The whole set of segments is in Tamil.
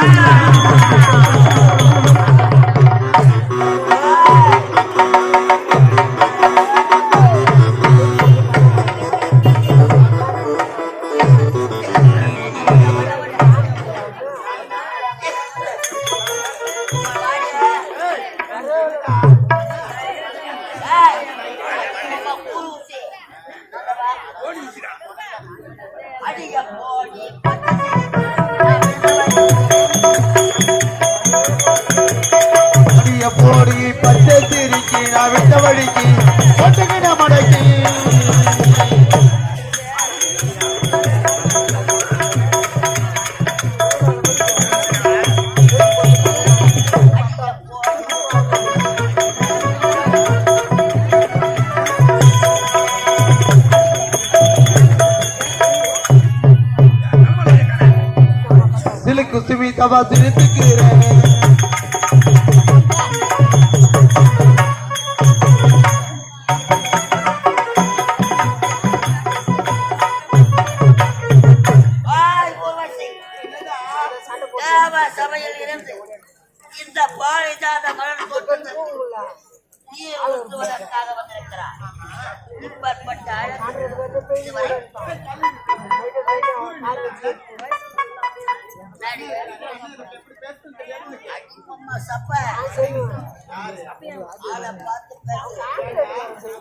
அடிய cavadrito de querer.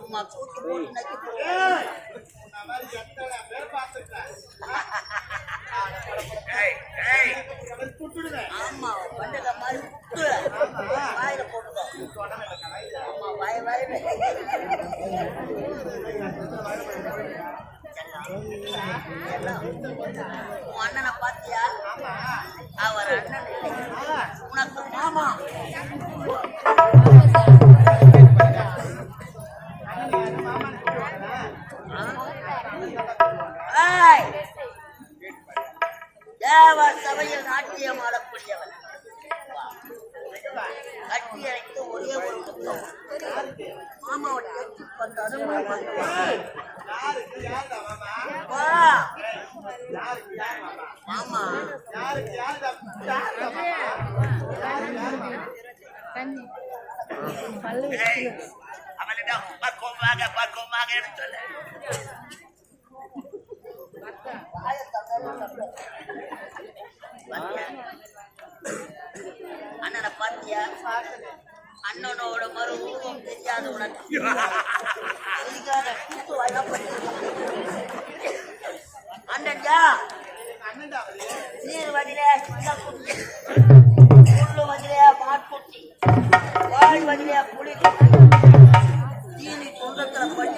பேசு. அம்மா போட்டு நக்கி போடு. ஆமா வண்டக மாதிரி குத்துற. வாயில போட்டுக்கோ ஆமா வாய் வாய் உன் அண்ணனை பாத்தியா அவர் அண்ணன் இல்லை. உனக்கு மாமா தேவ சபையில் நாட்டியம் ஆடக்கூடியவன். கட்டி அழைத்து ஒரே ஒரு முத்தம் மாமாவோட எச்சி பந்தாலும் வா. மாமா. அவளிடம் பக்குவமாக பக்குவமாக எடுத்து அண்ணனை பாத்தியா அண்ணனோட மறு உருவம் தெரியாத உனக்கு அண்ணன்டா நீர் வதிலே குட்டி புல்லு வதிலே மாட்டுட்டி வாய் வதிலே புலி தீனி சொந்தத்தில் பண்ணி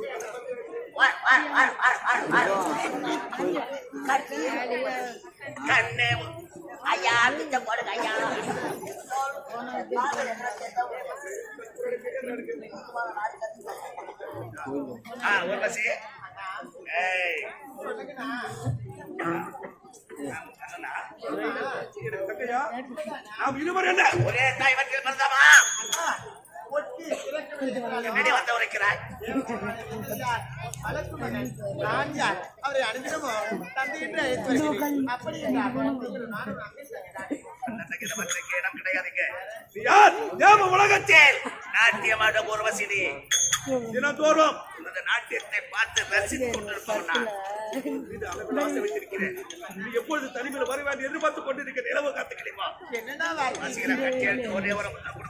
கண்ணே ஐயா பிச்சை போடுங்க ஐயா ஆ ஒரு பசி ஏய் நாம் இருவர் என்ன ஒரே தாய் வட்டில் மறந்தாமா என்னடி வந்து உரைக்கிறாய் நான் யார் அவரை அனுதினமும் தந்தையிட்டு அழைத்து வருகிறேன் அப்படி என்றால் அண்ணனுக்கு இடம் கிடையாதுங்க யார்? தேவ உலகத்தில் நாட்டியமாட பூர்வசினி தினந்தோறும் இந்த நாட்டியத்தை பார்த்து ரசித்துக் கொண்டிருப்பவன் நான். எப்பொழுது தனிமையில் வருவேன் எதிர்பார்த்து கொண்டிருக்க நிலவு காத்து வார்த்தை கட்டியெழுத்து ஒரே ஒரு முத்தம்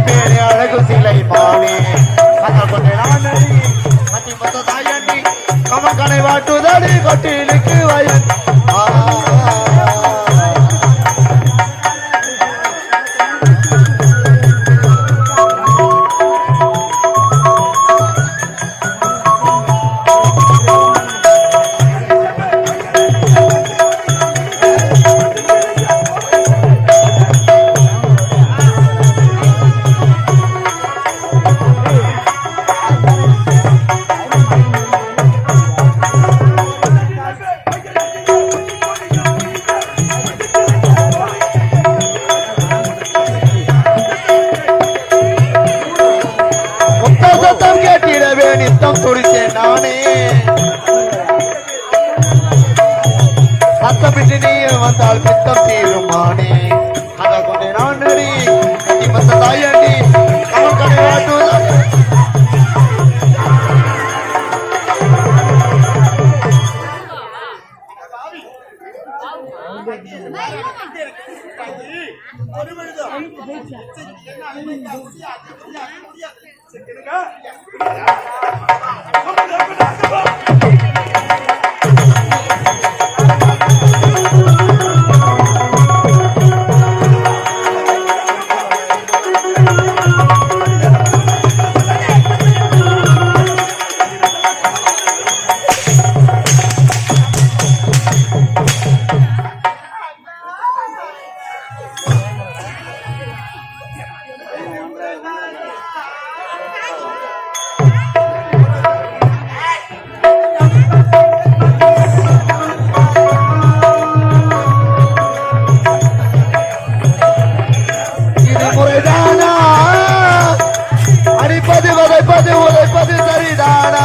அந்தரத்து அழகு சிலை மானே சங்கல் கொண்டே நான் நடி அத்தி மொத்த தாயண்டி கமன் வாட்டுதடி கொட்டில் சத்தம் கேட்டிடவே நித்தம் துடித்தேன் நானே. சத்தமிட்டு நீ வந்தால் பித்தம் தீருமானே ஒரு முறைதானா? அடிப்பது வதைப்பது உழைப்பது சரிதானா?